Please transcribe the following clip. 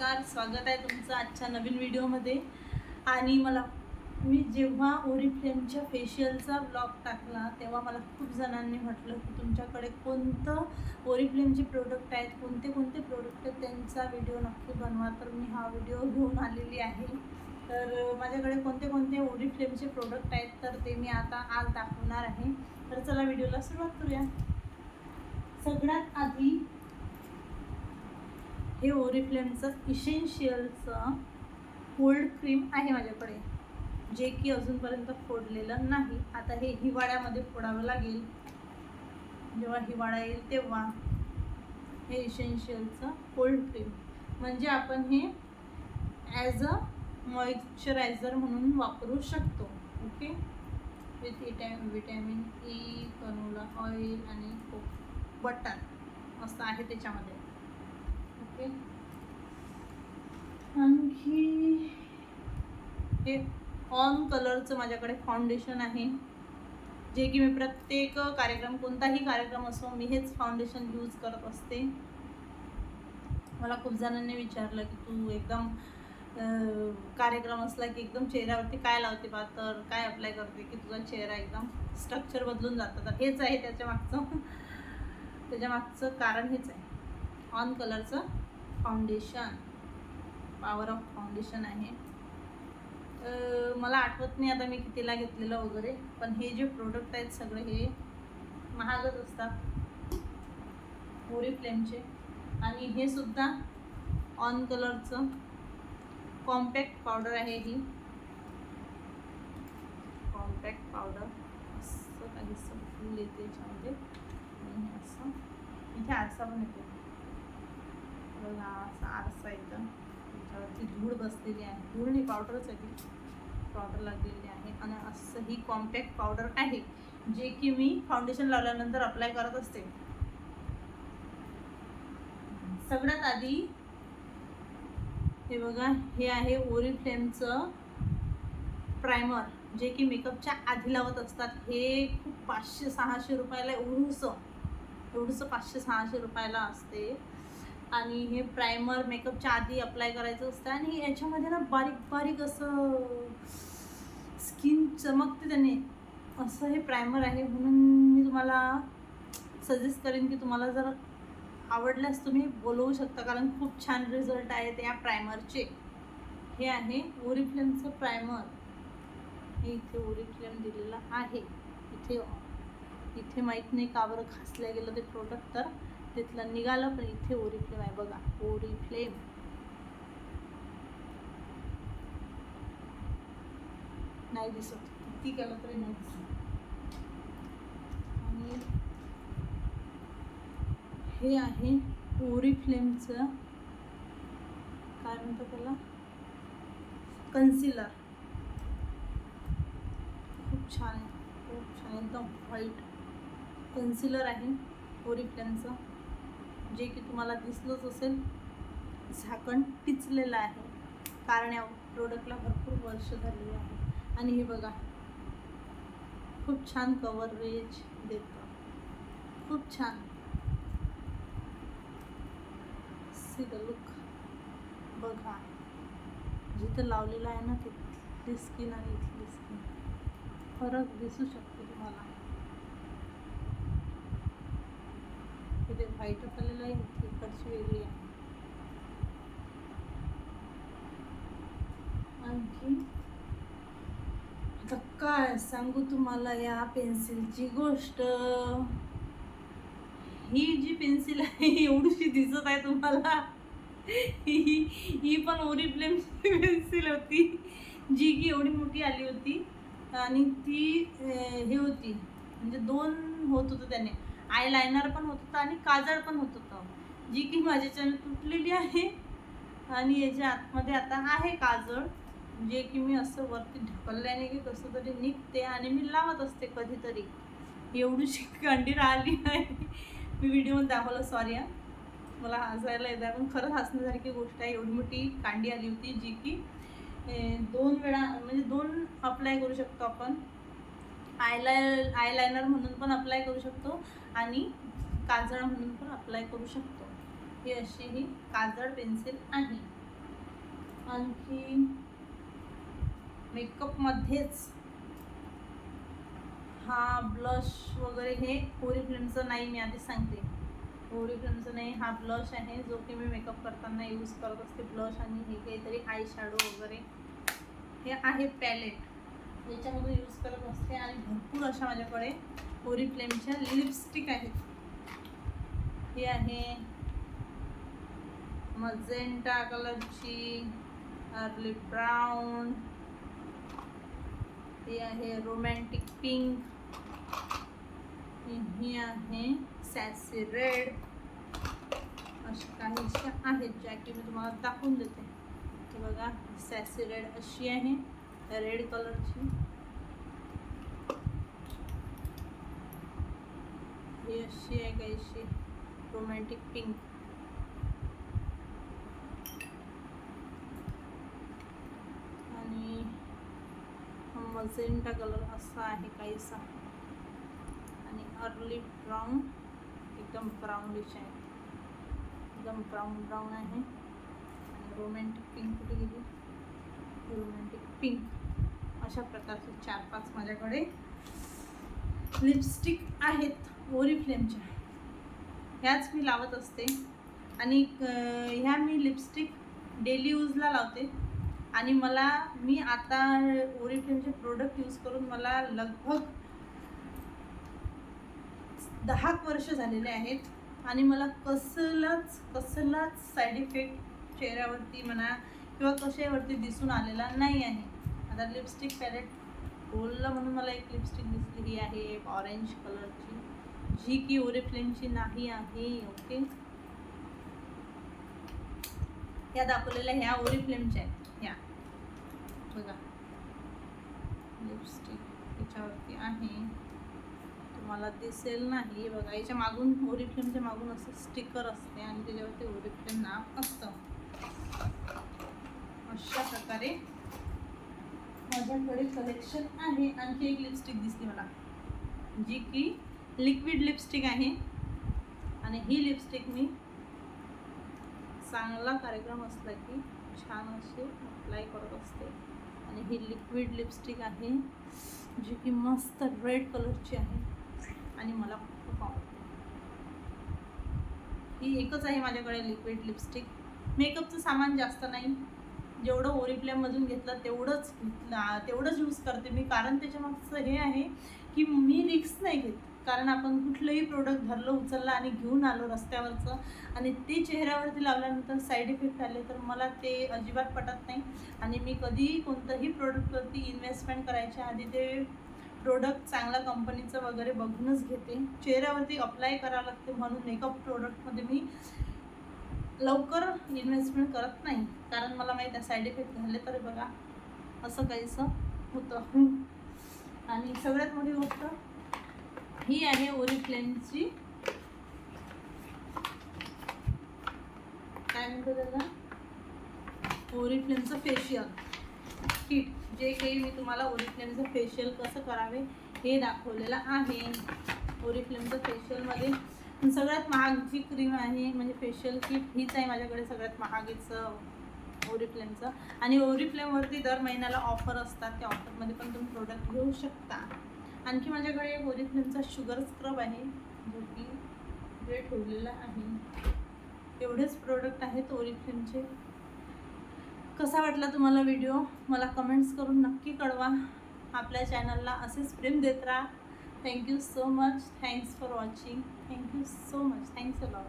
नमस्कार स्वागत आहे तुमचं आजच्या नवीन व्हिडिओमध्ये. आणि मला मी जेव्हा ओरिफ्लेमच्या फेशियलचा ब्लॉग टाकला तेव्हा मला खूप जणांनी म्हटलं की तुमच्याकडे कोणतं ओरिफ्लेमचे प्रोडक्ट आहेत कोणते कोणते प्रोडक्ट आहेत त्यांचा व्हिडिओ नक्की बनवा. तर मी हा व्हिडिओ घेऊन आलेली आहे. तर माझ्याकडे कोणते कोणते ओरिफ्लेमचे प्रोडक्ट आहेत तर ते मी आता आज दाखवणार आहे. तर चला व्हिडिओला सुरुवात करूया. सगळ्यात आधी हे ओरिफ्लेमचं इशेन्शियलचं कोल्ड क्रीम आहे माझ्याकडे. जे की अजूनपर्यंत फोडलेलं नाही. आता हे हिवाळ्यामध्ये फोडावं लागेल. जेव्हा हिवाळा येईल तेव्हा हे इशेन्शियलचं कोल्ड क्रीम म्हणजे आपण हे ॲज अ मॉइश्चरायझर म्हणून वापरू शकतो. Okay with विटॅम vitamin E canola oil आणि बटर असं आहे त्याच्यामध्ये. आणखी हे ऑन कलरचं माझ्याकडे फाउंडेशन आहे. जे की मी प्रत्येक कार्यक्रम कोणताही कार्यक्रम असो मी हेच फाउंडेशन यूज करत असते. मला खूप जणांनी विचारलं की तू एकदम कार्यक्रम असला की एकदम चेहऱ्यावरती काय लावते बा तर काय अप्लाय करते की तुझा चेहरा एकदम स्ट्रक्चर बदलून जातं. तर हेच आहे त्याच्या मागचं. त्याच्या मागचं कारण हेच आहे. ऑन कलरचं फाउंडेशन पॉवर ऑफ फाउंडेशन आहे. मला आठवत नाही आता मी कितीला घेतलेलं वगैरे पण हे जे प्रोडक्ट आहेत सगळे हे महागच असतात. ओरिफ्लेमचे आणि हे सुद्धा ऑन कलरचं कॉम्पॅक्ट पावडर आहे ही. कॉम्पॅक्ट पावडर असं काहीसं फुल येते याच्यामध्ये. आणि असं. इथे आरसा पण येतो. बघा असा आरसा एकदम त्याच्यावरती धूळ बसलेली आहे. धूळ नाही पावडरच आहे ती. पावडर लागलेली आहे आणि असं ही कॉम्पॅक्ट पावडर आहे जे की मी फाउंडेशन लावल्यानंतर अप्लाय करत असते. सगळ्यात आधी हे बघा हे आहे ओरिफ्लेमचं प्रायमर जे की मेकअपच्या आधी लावत असतात. हे खूप पाचशे सहाशे रुपयाला एवढंसं. एवढंसं पाचशे सहाशे रुपयाला असते. आणि हे प्रायमर मेकअपच्या आधी अप्लाय करायचं असतं. आणि याच्यामध्ये ना बारीक बारीक असं स्किन चमकते त्याने. असं हे प्रायमर आहे म्हणून मी तुम्हाला सजेस्ट करेन की तुम्हाला जर आवडल्यास तुम्ही बोलवू शकता. कारण खूप छान रिझल्ट आहेत या प्रायमरचे हे आहे ओरिफ्लेमचं प्रायमर हे इथे ओरिफ्लेम दिलेलं आहे. इथे इथे माहीत नाही का बरं घासलं गेलं ते प्रोडक्ट तर. तिथलं निघालं पण इथे ओरिफ्लेम आहे बघा. ओरिफ्लेम नाही दिसत. किती केलं तरी नाही दिसत. आणि हे आहे ओरिफ्लेमचं काय म्हणतो त्याला? कन्सिलर खूप छान आहे. खूप छान एकदम व्हाईट कन्सिलर आहे ओरिफ्लेमचं जे की तुम्हाला दिसलंच असेल झाकण टिचलेलं आहे. कारण या प्रोडक्टला भरपूर वर्ष झालेली आहे. आणि हे बघा खूप छान कव्हरेज देतं. खूप छान. सी द लुक बघा. जिथं लावलेलं आहे ना तिथली स्किन आणि इथली स्किन फरक दिसू शकतो तुम्हाला. इथे व्हाईट आलेलं आहे इकडची वेगळी आहे. आणखी? आता काय सांगू तुम्हाला या पेन्सिलची गोष्ट? ही जी पेन्सिल आहे एवढीशी दिसत आहे तुम्हाला. ही ही पण ओरिफ्लेमची पेन्सिल होती. जी की एवढी मोठी आली होती. आणि ती हे होती. म्हणजे दोन होत होतं त्याने. आय लायनर पण होत होतं आणि काजळ पण होत होतं. जी की माझ्याच्याने तुटलेली आहे. आणि याच्या आतमध्ये आता आहे काजळ. जे की मी असं वरती ढकलल्याने की कसं तरी निघते आणि मी लावत असते कधीतरी. एवढीशी कांडी राहिली नाही मी व्हिडिओमध्ये दाखवलं सॉरी हा. मला हसायला येतं आहे पण खरंच हसण्यासारखी गोष्ट आहे. एवढी मोठी कांडी आली होती जी की दोन वेळा म्हणजे दोन अप्लाय करू शकतो आपण. आयलाय आयलायनर म्हणून पण अप्लाय करू शकतो आणि काजळ म्हणून पण अप्लाय करू शकतो. ही अशी ही काजळ पेन्सिल आहे. आणखी मेकअपमध्येच हा ब्लश वगैरे हे ओरिफ्लेमचं नाही मी आधी सांगते. ओरिफ्लेमचं नाही हा ब्लश आहे जो की मी मेकअप करताना यूज करत असते. ब्लश आणि हे काहीतरी आय शॅडो वगैरे. हे आहे पॅलेट याच्यामध्ये यूज करत असते आणि भरपूर अशा माझ्याकडे ओरिफ्लेमच्या लिपस्टिक आहेत. ही आहे मजेंटा कलरची अर्ली ब्राऊन ही आहे रोमॅन्टिक पिंक ही आहे सॅसी रेड अशा काहीशा आहेत ज्या की मी तुम्हाला दाखवून देते. बघा सॅसी रेड अशी आहे. रेड कलरची. ही अशी आहे काहीशी रोमॅन्टिक पिंक आणि मजेंटा कलर असा आहे काहीसा. आणि अर्ली ब्राऊन एकदम ब्राऊनिश आहे. एकदम ब्राऊन ब्राऊन आहे. आणि रोमॅन्टिक पिंक कुठे गेली? रोमॅन्टिक पिंक अशा प्रकारचे चार पाच माझ्याकडे लिपस्टिक आहेत ओरिफ्लेमच्या ह्याच मी लावत असते. आणि ह्या मी लिपस्टिक डेली यूजला लावते. आणि मला मी आता ओरिफ्लेमचे प्रोडक्ट यूज करून मला लगभग दहा वर्ष झालेले आहेत. आणि मला कसलाच कसलाच साईड इफेक्ट चेहऱ्यावरती म्हणा किंवा कशावरती दिसून आलेला नाही आहे. शानदार लिपस्टिक पॅलेट बोललं म्हणून मला एक लिपस्टिक दिसली. ही आहे एक ऑरेंज कलरची जी की ओरिफ्लेमची नाही आहे. ओके ह्या दाखवलेल्या ह्या ओरिफ्लेमच्या आहेत. ह्या. बघा. लिपस्टिक याच्यावरती आहे. तुम्हाला दिसेल नाही. बघा याच्या मागून ओरिफ्लेमच्या मागून असं स्टिकर असते आणि त्याच्यावरती ओरिफ्लेम नाव असतं. अशा प्रकारे माझ्याकडे कलेक्शन आहे. आणखी एक लिपस्टिक दिसते मला जी की लिक्विड लिपस्टिक आहे. आणि ही लिपस्टिक मी चांगला कार्यक्रम असला की छान अशी अप्लाय करत असते. आणि ही लिक्विड लिपस्टिक आहे जी की मस्त रेड कलरची आहे. आणि मला खूप आवडते. ही एकच आहे माझ्याकडे लिक्विड लिपस्टिक मेकअपचं सामान जास्त नाही. जेवढं ओरिफ्लेममधून घेतलं तेवढंच तेवढंच यूज करते मी. कारण त्याच्या मागचं हे आहे की मी रिक्स नाही घेत. कारण आपण कुठलंही प्रोडक्ट धरलं उचललं आणि घेऊन आलो रस्त्यावरचं आणि ते चेहऱ्यावरती लावल्यानंतर साईड इफेक्ट आले तर मला ते अजिबात पटत नाही. आणि मी कधीही कोणतंही प्रोडक्टवरती इन्व्हेस्टमेंट करायच्या आधी ते प्रोडक्ट चांगल्या कंपनीचं वगैरे बघूनच घेते. चेहऱ्यावरती अप्लाय करावं लागते म्हणून मेकअप प्रोडक्टमध्ये मी लवकर इन्व्हेस्टमेंट करत नाही. कारण मला माहीत आहे साईड इफेक्ट झाले तर बघा असं काहीसं होतं. आणि सगळ्यात मोठी गोष्ट ही आहे ओरिफ्लेमची काय म्हणतो त्याला? ओरिफ्लेमचं फेशियल किट जे काही मी तुम्हाला ओरिफ्लेमचं फेशियल कसं करावे हे दाखवलेलं आहे. ओरिफ्लेमचं फेशियलमध्ये सगळ्यात महाग जी क्रीम आहे म्हणजे फेशियल किट हीच आहे माझ्याकडे सगळ्यात महागीचं ओरिफ्लेमचं आणि ओरिफ्लेमवरती दर महिन्याला ऑफर असतात त्या ऑफरमध्ये पण तुम्ही प्रोडक्ट घेऊ शकता. आणखी माझ्याकडे एक ओरिफ्लेमचा शुगर स्क्रब आहे जो की वेळ ठेवलेला आहे. एवढेच प्रोडक्ट आहेत ओरिफ्लेमचे कसा वाटला तुम्हाला व्हिडिओ मला कमेंट्स करून नक्की कळवा. आपल्या चॅनलला असेच प्रेम देत राहा. thank you so much. Thanks for watching. Thank you so much. Thanks a lot.